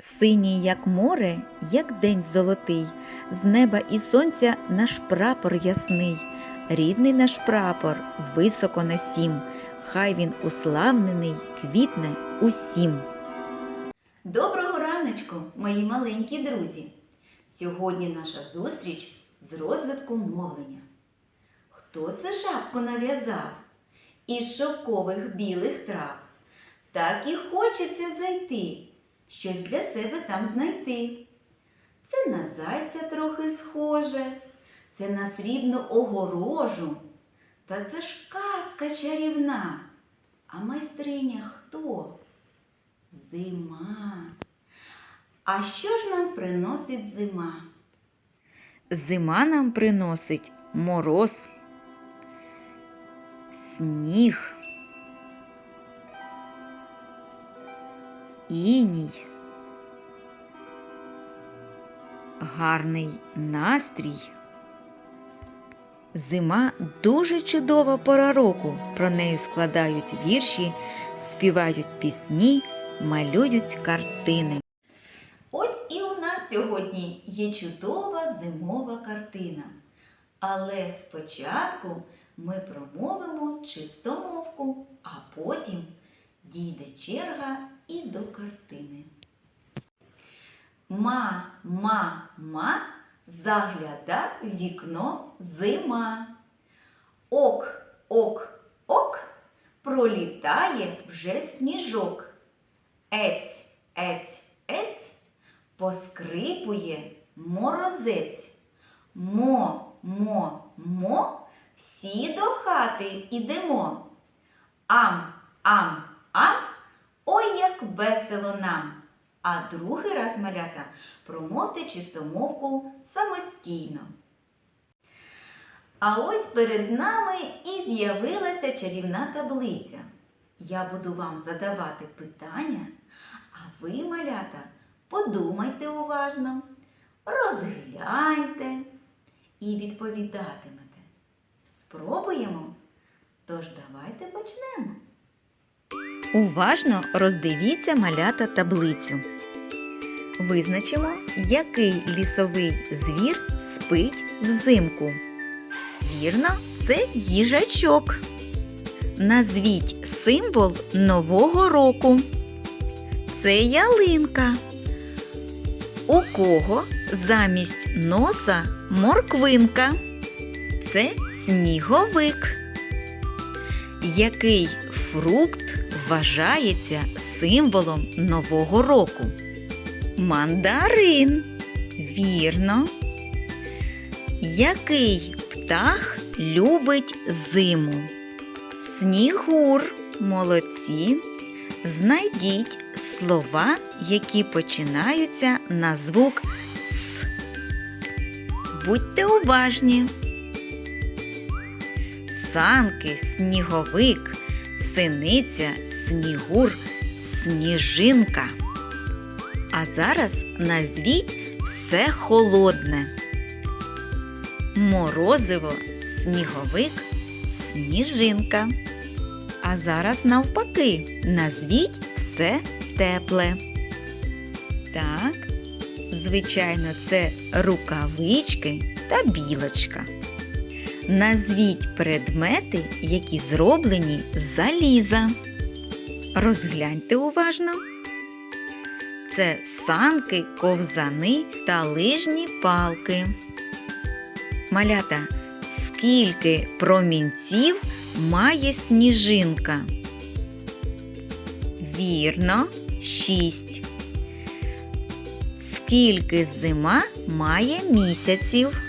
Синій, як море, як день золотий, з неба і сонця наш прапор ясний, рідний наш прапор високо на сім, хай він уславнений, квітне усім. Доброго раночку, мої маленькі друзі! Сьогодні наша зустріч з розвитку мовлення. Хто це шапку нав'язав? Із шовкових білих трав. Так і хочеться зайти, щось для себе там знайти. Це на зайця трохи схоже, це на срібну огорожу. Та це ж казка чарівна. А майстриня хто? Зима. А що ж нам приносить зима? Зима нам приносить мороз, сніг, іній, гарний настрій. Зима дуже чудова пора року. Про неї складають вірші, співають пісні, малюють картини. Ось і у нас сьогодні є чудова зимова картина. Але спочатку ми промовимо чистомовку, а потім дійде черга і до картини. Ма, ма, ма, загляда в вікно зима. Ок, ок, ок, пролітає вже сніжок. Ець, ець, ець, поскрипує морозець. Мо, мо, мо, всі до хати ідемо. Ам, ам, ам, ой, як весело нам. А другий раз малята промовте чистомовку самостійно. А ось перед нами і з'явилася чарівна таблиця. Я буду вам задавати питання, а ви, малята, подумайте уважно, розгляньте і відповідатимете. Спробуємо? Тож давайте почнемо. Уважно роздивіться малята таблицю. Визначимо, який лісовий звір спить взимку. Вірно, це їжачок. Назвіть символ Нового року. Це ялинка. У кого замість носа морквинка? Це сніговик. Який фрукт вважається символом Нового року? Мандарин. Вірно. Який птах любить зиму? Снігур. Молодці. Знайдіть слова, які починаються на звук С. Будьте уважні. Санки, сніговик, синиця, снігур, сніжинка. А зараз назвіть все холодне. Морозиво, сніговик, сніжинка. А зараз навпаки, назвіть все тепле. Так, звичайно, це рукавички та білочка. Назвіть предмети, які зроблені з заліза. Розгляньте уважно. Це санки, ковзани та лижні палки. Малята, скільки промінців має сніжинка? Вірно, шість. Скільки зима має місяців?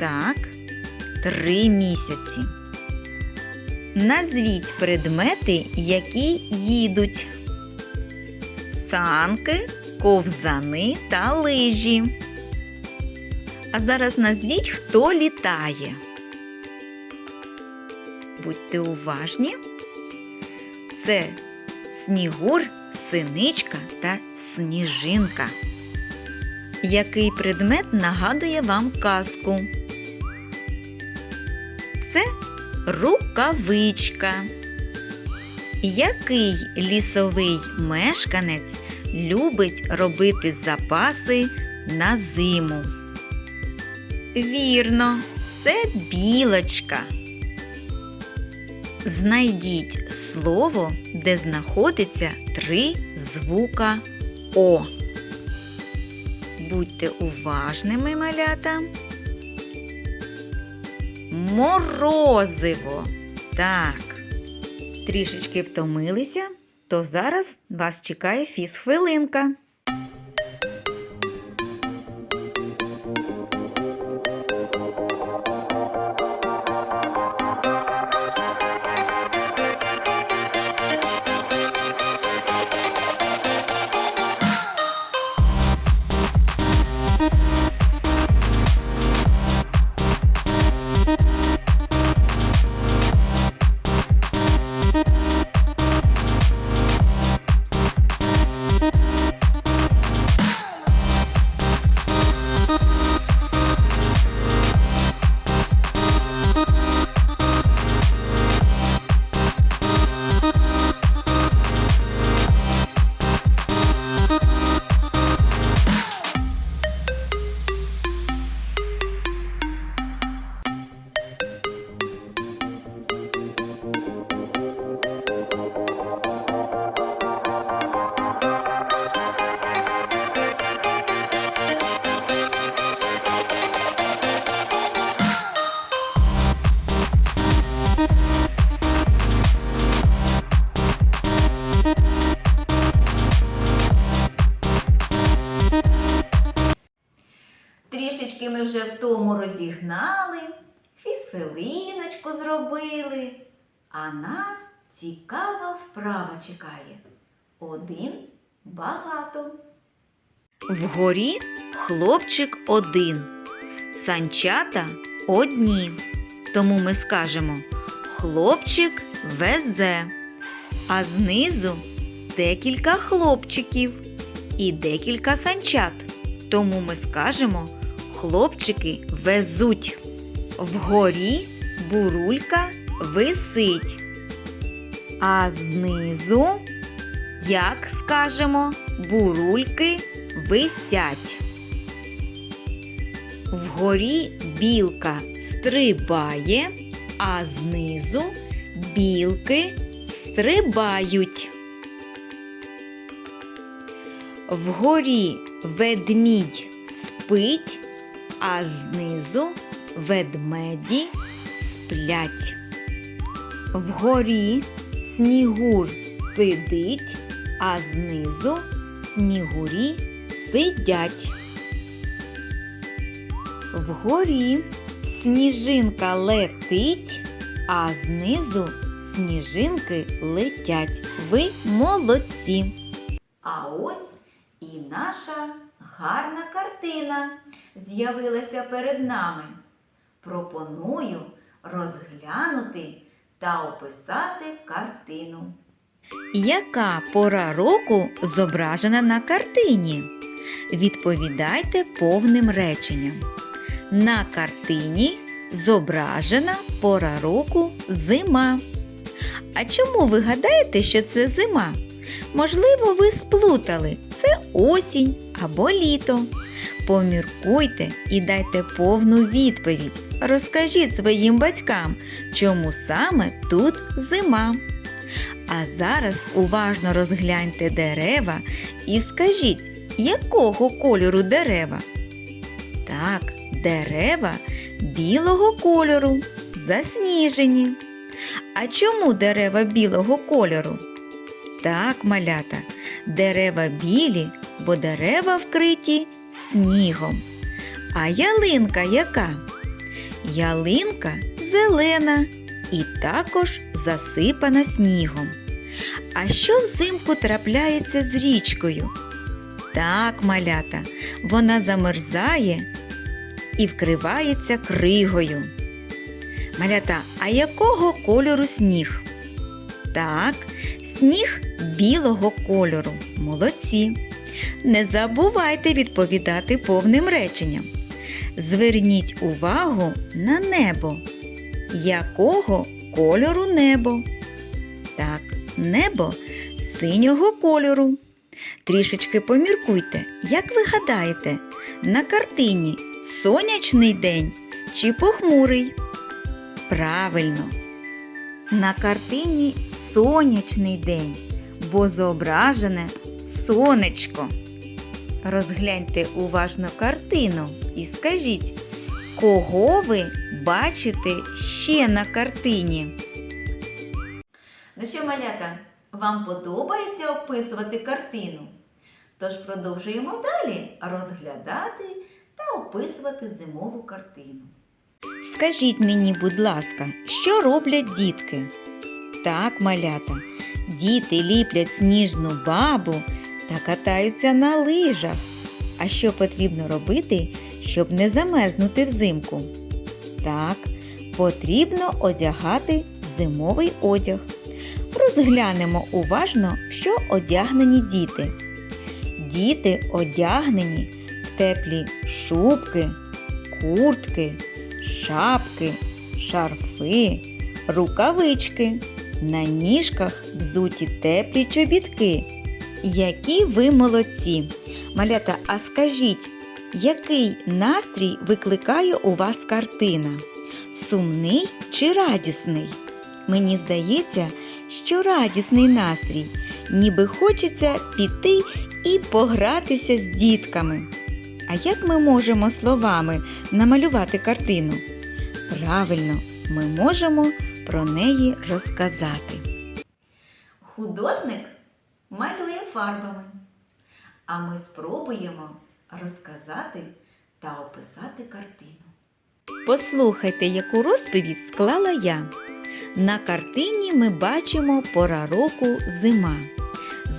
Так, три місяці. Назвіть предмети, які їдуть. Санки, ковзани та лижі. А зараз назвіть, хто літає. Будьте уважні. Це снігур, синичка та сніжинка. Який предмет нагадує вам казку? Рукавичка. Який лісовий мешканець любить робити запаси на зиму? Вірно, це білочка. Знайдіть слово, де знаходиться три звука О. Будьте уважними, малята. Морозиво. Так. Трішечки втомилися, то зараз вас чекає фіз-хвилинка. Трішечки ми вже в тому розігнали, фізфелиночку зробили, а нас цікава вправа чекає. Один багато. Вгорі хлопчик один, санчата одні. Тому ми скажемо хлопчик везе, а знизу декілька хлопчиків і декілька санчат. Тому ми скажемо хлопчики везуть. Вгорі бурулька висить. А знизу, як скажемо, бурульки висять. Вгорі білка стрибає, а знизу білки стрибають. Вгорі ведмідь спить, а знизу ведмеді сплять. Вгорі снігур сидить, а знизу снігурі сидять. Вгорі сніжинка летить, а знизу сніжинки летять. Ви молодці. А ось і наша гарна картина з'явилася перед нами. Пропоную розглянути та описати картину. Яка пора року зображена на картині? Відповідайте повним реченням. На картині зображена пора року зима. А чому ви гадаєте, що це зима? Можливо, ви сплутали це осінь або літо. Поміркуйте і дайте повну відповідь. Розкажіть своїм батькам, чому саме тут зима. А зараз уважно розгляньте дерева і скажіть, якого кольору дерева? Так, дерева білого кольору, засніжені. А чому дерева білого кольору? Так, малята, дерева білі, бо дерева вкриті снігом. А ялинка яка? Ялинка зелена і також засипана снігом. А що взимку трапляється з річкою? Так, малята, вона замерзає і вкривається кригою. Малята, а якого кольору сніг? Так, сніг білого кольору. Молодці. Не забувайте відповідати повним реченням. Зверніть увагу на небо. Якого кольору небо? Так, небо синього кольору. Трішечки поміркуйте, як ви гадаєте, на картині сонячний день чи похмурий? Правильно. На картині сонячний день, бо зображене сонечко. Розгляньте уважно картину і скажіть, кого ви бачите ще на картині? Ну що, малята, вам подобається описувати картину? Тож продовжуємо далі розглядати та описувати зимову картину. Скажіть мені, будь ласка, що роблять дітки? Так, малята, діти ліплять сніжну бабу та катаються на лижах. А що потрібно робити, щоб не замерзнути взимку? Так, потрібно одягати зимовий одяг. Розглянемо уважно, що одягнені діти. Діти одягнені в теплі шубки, куртки, шапки, шарфи, рукавички. На ніжках взуті теплі чобітки. Які ви молодці! Малята, а скажіть, який настрій викликає у вас картина? Сумний чи радісний? Мені здається, що радісний настрій, ніби хочеться піти і погратися з дітками. А як ми можемо словами намалювати картину? Правильно, ми можемо про неї розказати. Художник малює фарбами, а ми спробуємо розказати та описати картину. Послухайте, яку розповідь склала я. На картині ми бачимо пора року зима.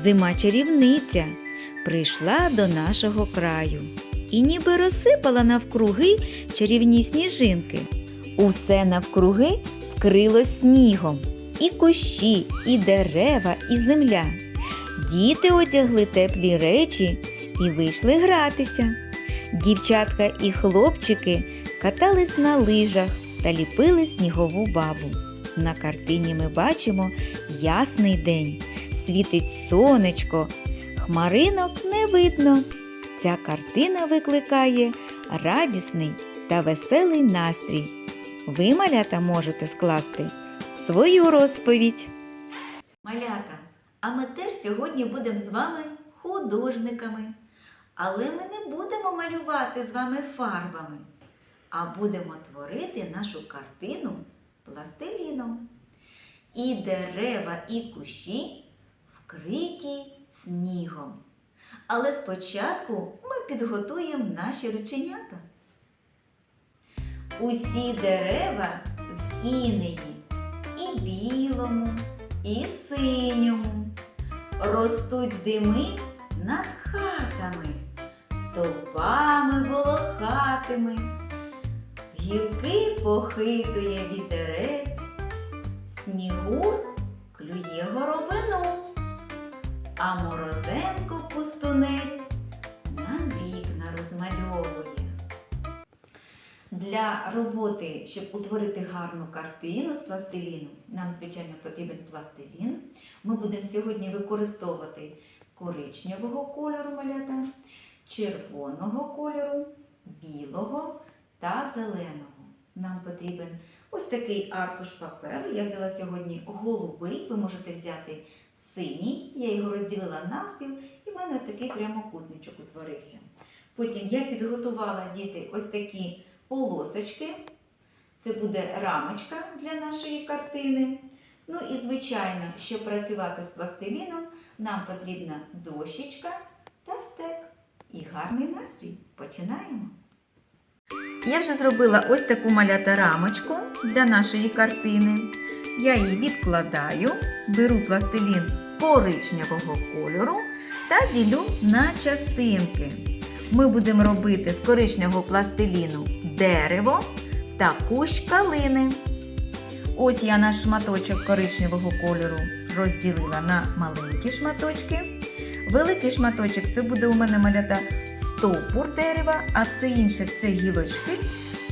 Зима чарівниця прийшла до нашого краю і ніби розсипала навкруги чарівні сніжинки. Усе навкруги вкрилось снігом, і кущі, і дерева, і земля. Діти одягли теплі речі і вийшли гратися. Дівчатка і хлопчики катались на лижах та ліпили снігову бабу. На картині ми бачимо ясний день, світить сонечко, хмаринок не видно. Ця картина викликає радісний та веселий настрій. Ви, малята, можете скласти свою розповідь. Малята, а ми теж сьогодні будемо з вами художниками. Але ми не будемо малювати з вами фарбами, а будемо творити нашу картину пластиліном. І дерева, і кущі вкриті снігом. Але спочатку ми підготуємо наші рученята. Усі дерева в інеї і білому, і синьому. Ростуть дими над хатами, стовпами волохатими. Гілки похитує вітерець, снігур клює горобину, а морозенко пустунець нам вікна розмальовує. Для роботи, щоб утворити гарну картину з пластиліну, нам, звичайно, потрібен пластилін. Ми будемо сьогодні використовувати коричневого кольору малята, червоного кольору, білого та зеленого. Нам потрібен ось такий аркуш паперу. Я взяла сьогодні голубий, ви можете взяти синій, я його розділила навпіл, і в мене такий прямокутничок утворився. Потім я підготувала діти ось такі полосочки. Це буде рамочка для нашої картини. Ну і, звичайно, щоб працювати з пластиліном, нам потрібна дощечка та стек. І гарний настрій. Починаємо. Я вже зробила ось таку малята рамочку для нашої картини. Я її відкладаю, беру пластилін коричневого кольору та ділю на частинки. Ми будемо робити з коричневого пластиліну дерево та кущ калини. Ось я наш шматочок коричневого кольору розділила на маленькі шматочки. Великий шматочок це буде у мене малята стовбур дерева, а все інше це гілочки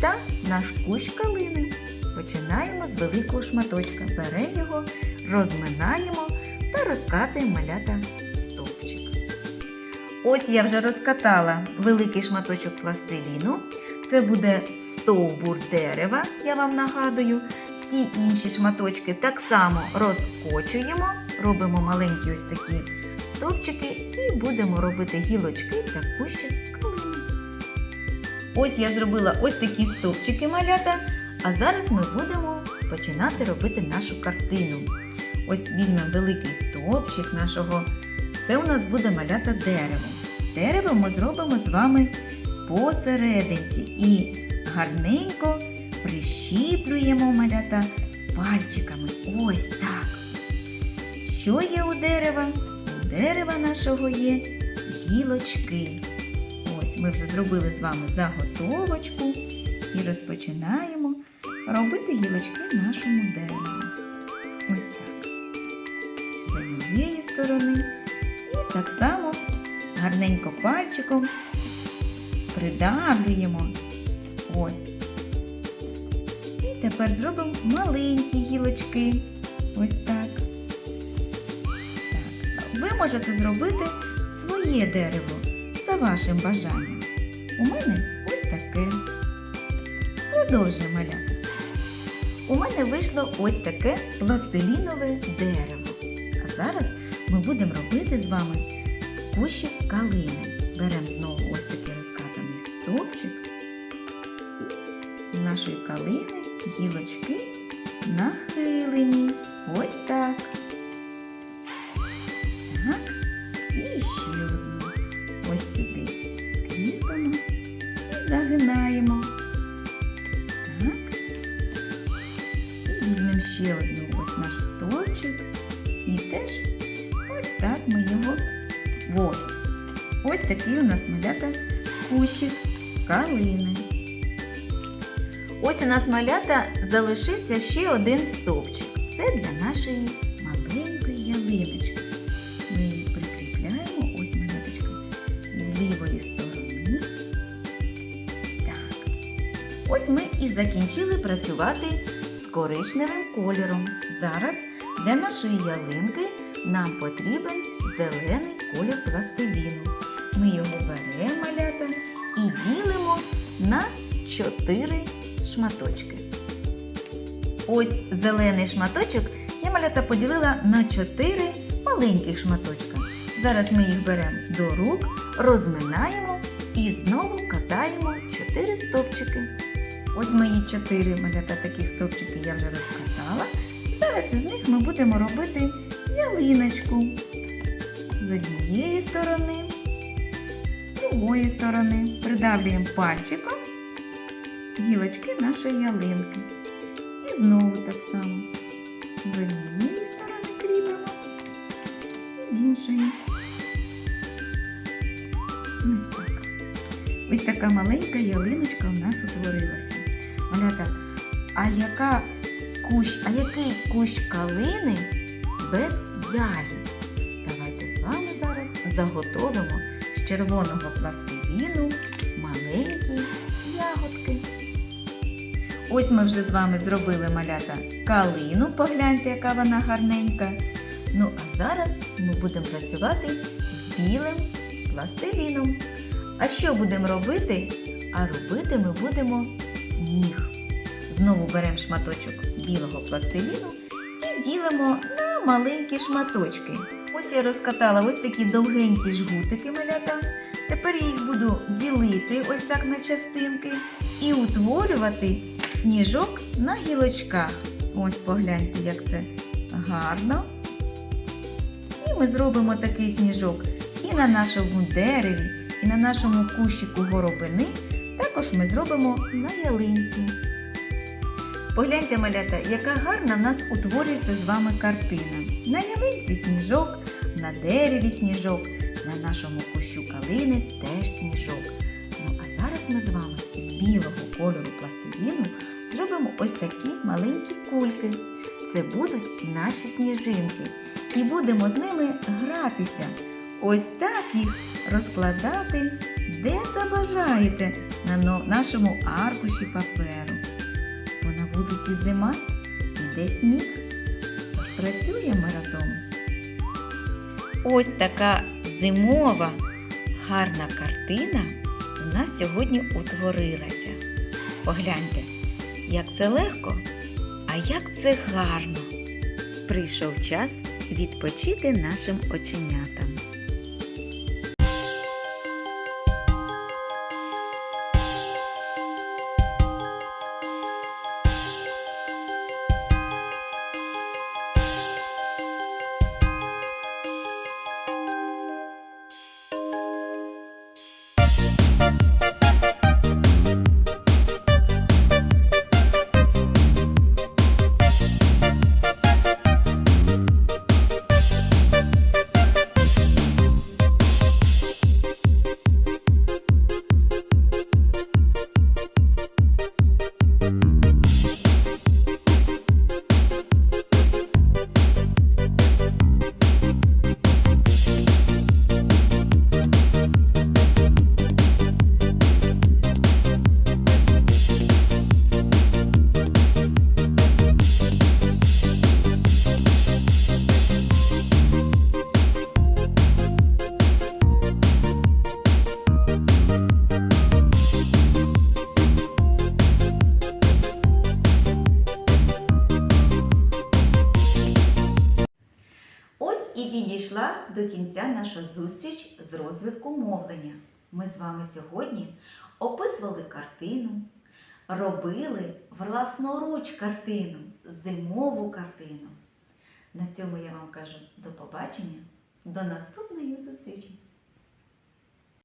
та наш кущ калини. Починаємо з великого шматочка. Беремо його, розминаємо та розкатуємо малята стовпчик. Ось я вже розкатала великий шматочок пластиліну. Це буде стовбур дерева, я вам нагадую. Всі інші шматочки так само розкочуємо, робимо маленькі ось такі стовпчики і будемо робити гілочки та кущик калини. Ось я зробила ось такі стовпчики малята, а зараз ми будемо починати робити нашу картину. Ось візьмемо великий стовпчик нашого. Це у нас буде малята дерево. Дерево ми зробимо з вами посерединці і гарненько прищіплюємо малята пальчиками. Ось так. Що є у дерева? У дерева нашого є гілочки. Ось ми вже зробили з вами заготовочку і розпочинаємо робити гілочки нашому дереву. Ось так. З однієї сторони. І так само гарненько пальчиком придавлюємо. Ось. І тепер зробимо маленькі гілочки. Ось так. Так. Ви можете зробити своє дерево за вашим бажанням. У мене ось таке. Продовжуємо малята. У мене вийшло ось таке пластилінове дерево. А зараз ми будемо робити з вами кущик калини. Беремо нашої калини гілочки нахилені. Ось так. Так. І ще одну. Ось сюди кріпимо і загинаємо. Так. І візьмемо ще одну ось наш стовпчик. І теж ось так ми його ось. Ось такий у нас малята кущик калини. Ось у нас малята залишився ще один стовпчик. Це для нашої маленької ялиночки. Ми її прикріпляємо ось маляточка з лівої сторони. Так. Ось ми і закінчили працювати з коричневим кольором. Зараз для нашої ялинки нам потрібен зелений колір пластиліну. Ми його беремо малята і ділимо на 4 шматочки. Ось зелений шматочок я малята поділила на 4 маленьких шматочка. Зараз ми їх беремо до рук, розминаємо і знову катаємо 4 стовпчики. Ось мої 4 малята таких стовпчики я вже розкатала. Зараз із них ми будемо робити ялиночку з однієї сторони, з другої сторони. Придавлюємо пальчиком гілочки нашої ялинки. І знову так само. З однієї сторони кріпимо і з іншої. Ось так. Ось така маленька ялиночка у нас утворилася. Малята, а яка кущ, а який кущ калини без ягід? Давайте з вами зараз заготовимо з червоного пластиліну Ось ми вже з вами зробили малята калину, погляньте, яка вона гарненька. Ну а зараз ми будемо працювати з білим пластиліном. А що будемо робити? А робити ми будемо сніг. Знову беремо шматочок білого пластиліну і ділимо на маленькі шматочки. Ось я розкатала ось такі довгенькі жгутики малята. Тепер я їх буду ділити ось так на частинки і утворювати сніжок на гілочках. Ось погляньте, як це гарно. І ми зробимо такий сніжок і на нашому дереві, і на нашому кущику горобини. Також ми зробимо на ялинці. Погляньте, малята, яка гарна в нас утворюється з вами картина. На ялинці сніжок, на дереві сніжок, на нашому кущу калини теж сніжок. Ну а зараз ми з вами з білого кольору пластиліну зробимо ось такі маленькі кульки. Це будуть наші сніжинки. І будемо з ними гратися. Ось так їх розкладати, де забажаєте на нашому аркуші паперу. Бо на вулиці зима, іде сніг. Тож працюємо разом. Ось така зимова гарна картина у нас сьогодні утворилася. Погляньте, як це легко, а як це гарно. Прийшов час відпочити нашим оченятам. Наша зустріч з розвитку мовлення. Ми з вами сьогодні описували картину, робили власноруч картину, зимову картину. На цьому я вам кажу до побачення, до наступної зустрічі!